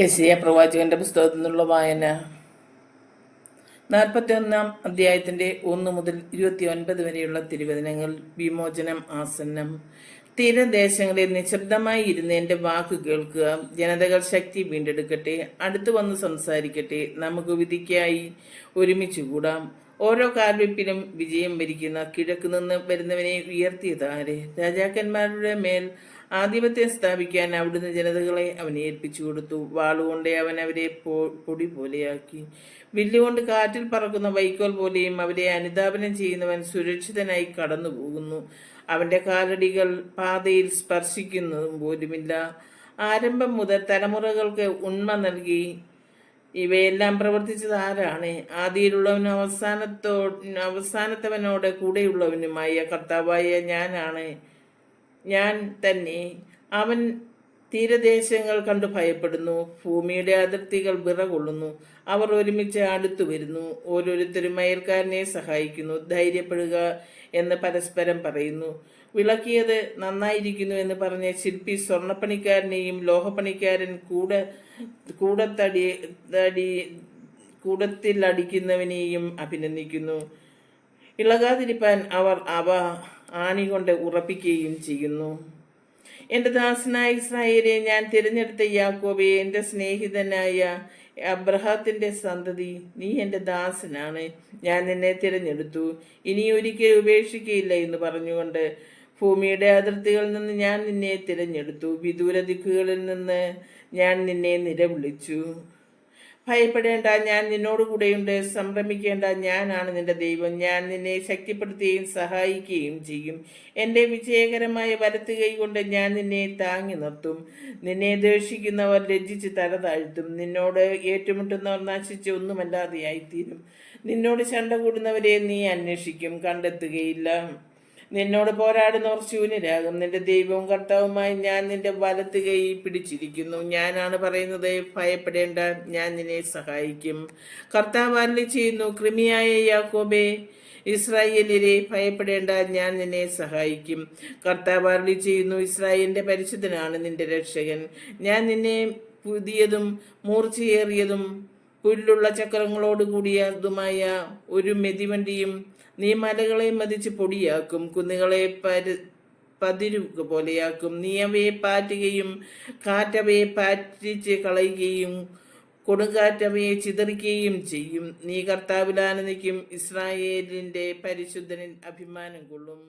യശയ പ്രവാചകന്റെ പുസ്തകത്തിൽ നിന്നുള്ള വായന. നാൽപ്പത്തി ഒന്നാം അധ്യായത്തിന്റെ ഒന്ന് മുതൽ ഇരുപത്തി ഒൻപത് വരെയുള്ള തിരുവചനങ്ങൾ വിമോചനം ആസന്നം തീരദേശങ്ങളിൽ നിശബ്ദമായി ഇരുന്ന് വാക്ക് കേൾക്കുക ജനതകൾ ശക്തി വീണ്ടെടുക്കട്ടെ അടുത്തു വന്ന് സംസാരിക്കട്ടെ നമുക്ക് വിധിക്കായി ഒരുമിച്ച് കൂടാം ഓരോ കാൽവെപ്പിലും വിജയം വരിക്കുന്ന കിഴക്ക് നിന്ന് വരുന്നവനെ ഉയർത്തിയതാരെ. രാജാക്കന്മാരുടെ മേൽ ആധിപത്യം സ്ഥാപിക്കാൻ അവിടുന്ന് ജനതകളെ അവൻ ഏൽപ്പിച്ചു കൊടുത്തു. വാളുകൊണ്ട് അവൻ അവരെ പൊടി പോലെയാക്കി. വില്ലുകൊണ്ട് കാറ്റിൽ പറക്കുന്ന വൈക്കോൽ പോലെയും അവരെ അനുധാപനം ചെയ്യുന്നവൻ സുരക്ഷിതനായി കടന്നുപോകുന്നു. അവന്റെ കാലടികൾ പാതയിൽ സ്പർശിക്കുന്നതും പോലുമില്ല. ആരംഭം മുതൽ തലമുറകൾക്ക് ഉണ്മ നൽകി. ഇവയെല്ലാം പ്രവർത്തിച്ചത് ആരാണ്? ആദിയിലുള്ളവനും അവസാനത്തോ അവസാനത്തവനോട് കൂടെയുള്ളവനുമായ കർത്താവായ ഞാനാണ്. ഞാൻ തന്നെ അവൻ തീരദേശങ്ങൾ കണ്ടു ഭയപ്പെടുന്നു. ഭൂമിയുടെ അതിർത്തികൾ വിറകൊള്ളുന്നു. അവർ ഒരുമിച്ച് അടുത്തു വരുന്നു. ഓരോരുത്തരും അയൽക്കാരനെ സഹായിക്കുന്നു. ധൈര്യപ്പെടുക എന്ന് പരസ്പരം പറയുന്നു. വിളക്കിയത് നന്നായിരിക്കുന്നു എന്ന് പറഞ്ഞ ശില്പി സ്വർണപ്പണിക്കാരനെയും ലോഹപ്പണിക്കാരൻ കൂടെ കൂടത്തടി തടി കൂടത്തിൽ അടിക്കുന്നവനെയും അഭിനന്ദിക്കുന്നു. ഇളകാതിരിപ്പാൻ അവർ അവ ആണി കൊണ്ട് ഉറപ്പിക്കുകയും ചെയ്യുന്നു. എന്റെ ദാസനായ ഇസ്രായേലെ ഞാൻ തിരഞ്ഞെടുത്ത യാക്കോബെ എന്റെ സ്നേഹിതനായ അബ്രഹാത്തിന്റെ സന്തതി നീ എന്റെ ദാസനാണ്. ഞാൻ നിന്നെ തിരഞ്ഞെടുത്തു. ഇനി ഒരിക്കലും ഉപേക്ഷിക്കയില്ല എന്ന് പറഞ്ഞുകൊണ്ട് ഭൂമിയുടെ അതിർത്തികളിൽ നിന്ന് ഞാൻ നിന്നെ തിരഞ്ഞെടുത്തു. വിദൂര ദിക്കുകളിൽ നിന്ന് ഞാൻ നിന്നെ നിലവിളിച്ചു. ഭയപ്പെടേണ്ട ഞാൻ നിന്നോടുകൂടെയുണ്ട്. കൂടെയുണ്ട് സംഭ്രമിക്കേണ്ട ഞാനാണ് നിന്റെ ദൈവം. ഞാൻ നിന്നെ ശക്തിപ്പെടുത്തുകയും സഹായിക്കുകയും ചെയ്യും. എന്റെ വിജയകരമായ വലത്ത് കൈകൊണ്ട് ഞാൻ നിന്നെ താങ്ങി നിർത്തും. നിന്നെ ദേഷിക്കുന്നവർ ലജ്ജിച്ച് തല താഴ്ത്തും. നിന്നോട് ഏറ്റുമുട്ടുന്നവർ നശിച്ച് ഒന്നുമല്ലാതെയായിത്തീരും. നിന്നോട് ചണ്ട കൂടുന്നവരെ നീ അന്വേഷിക്കും. കണ്ടെത്തുകയില്ല. നിന്നോട് പോരാടുന്നവർ ശൂന്യരാകും നിന്റെ ദൈവവും കർത്താവുമായി ഞാൻ നിന്റെ വലത്ത് കൈ പിടിച്ചിരിക്കുന്നു. ഞാനാണ് പറയുന്നത് ഭയപ്പെടേണ്ട ഞാൻ നിന്നെ സഹായിക്കും. കർത്താവ് അരളി ചെയ്യുന്നു കൃമിയായ യാക്കോബേ ഇസ്രായേലിനെ ഭയപ്പെടേണ്ട ഞാൻ നിന്നെ സഹായിക്കും. കർത്താവ് അരളി ചെയ്യുന്നു ഇസ്രായേലിന്റെ പരിശുദ്ധനാണ് നിന്റെ രക്ഷകൻ. ഞാൻ നിന്നെ പുതിയതും മൂർച്ചയേറിയതും പുല്ലുള്ള ചക്രങ്ങളോട് കൂടിയതുമായ ഒരു മെതിവണ്ടിയും നീ മലകളെ മതിച്ച് പൊടിയാക്കും കുന്നുകളെ പരി പതിരു പോലെയാക്കും. നീ അവയെ പാറ്റുകയും കാറ്റവയെ പാറ്റിച്ച് കളയുകയും കൊടുങ്കാറ്റവയെ ചിതറിക്കുകയും ചെയ്യും. നീ കർത്താവിലാനന്ദിക്കും ഇസ്രായേലിന്റെ പരിശുദ്ധനിൽ അഭിമാനം കൊള്ളും.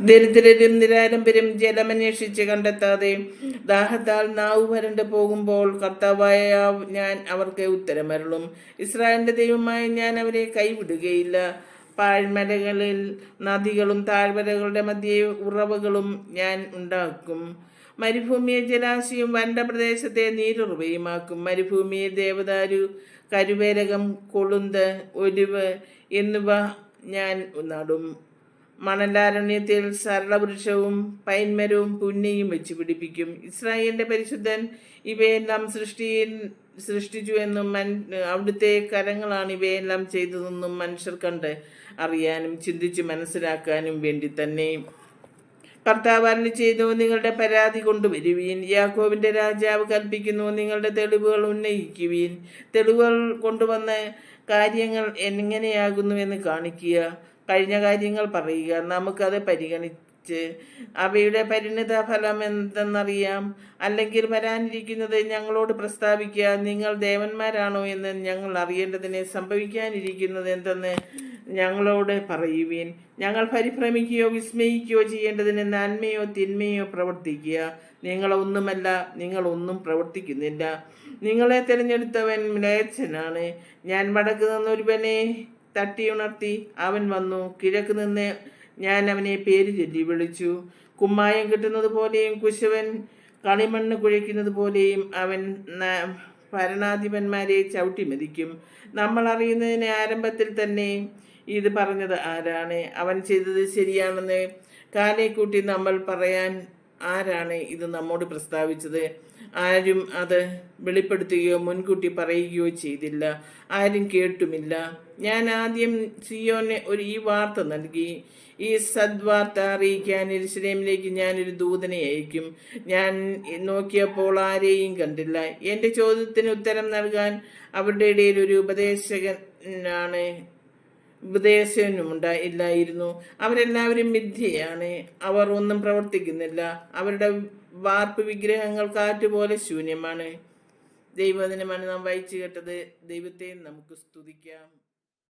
ദരിദ്രരും നിരാലംബരും ജലമന്വേഷിച്ച് കണ്ടെത്താതെ ദാഹത്താൽ നാവ് വരണ്ട് പോകുമ്പോൾ കർത്താവായ ഞാൻ അവർക്ക് ഉത്തരമരുളും. ഇസ്രായേലിന്റെ ദൈവമായി ഞാൻ അവരെ കൈവിടുകയില്ല. പാഴ്മലകളിൽ നദികളും താഴ്വരകളുടെ മധ്യേ ഉറവുകളും ഞാൻ ഉണ്ടാക്കും. മരുഭൂമിയെ ജലാശയം വരണ്ട പ്രദേശത്തെ നീരുറവയുമാക്കും. മരുഭൂമിയെ ദേവദാരു കരുവേരകം കൊളുന്ത് ഒലിവ് എന്നിവ ഞാൻ നടും. മണലാരണ്യത്തിൽ സരളവൃക്ഷവും പൈൻമരവും പുന്നയും വെച്ച് പിടിപ്പിക്കും. ഇസ്രായേലിന്റെ പരിശുദ്ധൻ ഇവയെല്ലാം സൃഷ്ടിയിൽ സൃഷ്ടിച്ചു എന്നും അവിടുത്തെ കരങ്ങളാണ് ഇവയെല്ലാം ചെയ്തതെന്നും മനുഷ്യർ കണ്ട് അറിയാനും ചിന്തിച്ച് മനസ്സിലാക്കാനും വേണ്ടി തന്നെ കർത്താവ് ചെയ്തു നിങ്ങളുടെ പരാതി കൊണ്ടുവരുവീൻ. യാക്കോബിന്റെ രാജാവ് കൽപ്പിക്കുന്നു നിങ്ങളുടെ തെളിവുകൾ ഉന്നയിക്കുവീൻ. തെളിവുകൾ കൊണ്ടുവന്ന കാര്യങ്ങൾ എങ്ങനെയാകുന്നു എന്ന് കാണിക്കുക. കഴിഞ്ഞ കാര്യങ്ങൾ പറയുക. നമുക്കത് പരിഗണിച്ച് അവയുടെ പരിണിത ഫലം എന്തെന്നറിയാം. അല്ലെങ്കിൽ വരാനിരിക്കുന്നത് ഞങ്ങളോട് പ്രസ്താവിക്കുക. നിങ്ങൾ ദേവന്മാരാണോ എന്ന് ഞങ്ങൾ അറിയേണ്ടതിന് സംഭവിക്കാനിരിക്കുന്നത് എന്തെന്ന് ഞങ്ങളോട് പറയുവീൻ. ഞങ്ങൾ പരിഭ്രമിക്കുകയോ വിസ്മയിക്കുകയോ ചെയ്യേണ്ടതിന് നന്മയോ തിന്മയോ പ്രവർത്തിക്കുക. നിങ്ങളൊന്നുമല്ല നിങ്ങളൊന്നും പ്രവർത്തിക്കുന്നില്ല. നിങ്ങളെ തിരഞ്ഞെടുത്തവൻ മ്ലേച്ഛനാണ്. ഞാൻ വടക്ക് നിന്നൊരുവനെ തട്ടിയുണർത്തി അവൻ വന്നു. കിഴക്ക് നിന്ന് ഞാൻ അവനെ പേര് ചൊല്ലി വിളിച്ചു. കുമ്മായം കിട്ടുന്നത് പോലെയും കുശവൻ കളിമണ്ണ് കുഴയ്ക്കുന്നത് പോലെയും അവൻ ഭരണാധിപന്മാരെ ചവിട്ടി മതിക്കും നമ്മൾ അറിയുന്നതിന് ആരംഭത്തിൽ തന്നെ ഇത് പറഞ്ഞത് ആരാണ്? അവൻ ചെയ്തത് ശരിയാണെന്ന് കാലേക്കൂട്ടി നമ്മൾ പറയാൻ ആരാണ് ഇത് നമ്മോട് പ്രസ്താവിച്ചത്? ആരും അത് വെളിപ്പെടുത്തുകയോ മുൻകൂട്ടി പറയുകയോ ചെയ്തില്ല. ആരും കേട്ടുമില്ല. ഞാൻ ആദ്യം സിയോനെ ഒരു ഈ വാർത്ത നൽകി. ഈ സദ്വാർത്ത അറിയിക്കാൻ എരുസലേമിലേക്ക് ഞാനൊരു ദൂതനെ അയക്കും. ഞാൻ നോക്കിയപ്പോൾ ആരെയും കണ്ടില്ല. എന്റെ ചോദ്യത്തിന് ഉത്തരം നൽകാൻ അവരുടെ ഇടയിൽ ഒരു ഉപദേശകനാണ് ഉപദേശനുമുണ്ട ഇല്ലായിരുന്നു അവരെല്ലാവരും മിഥ്യയാണ്. അവർ ഒന്നും പ്രവർത്തിക്കുന്നില്ല. അവരുടെ വാർപ്പ് വിഗ്രഹങ്ങൾ കാറ്റുപോലെ ശൂന്യമാണ്. ദൈവദിനമാണ് നാം വായിച്ചു കേട്ടത്. ദൈവത്തെ നമുക്ക് സ്തുതിക്കാം.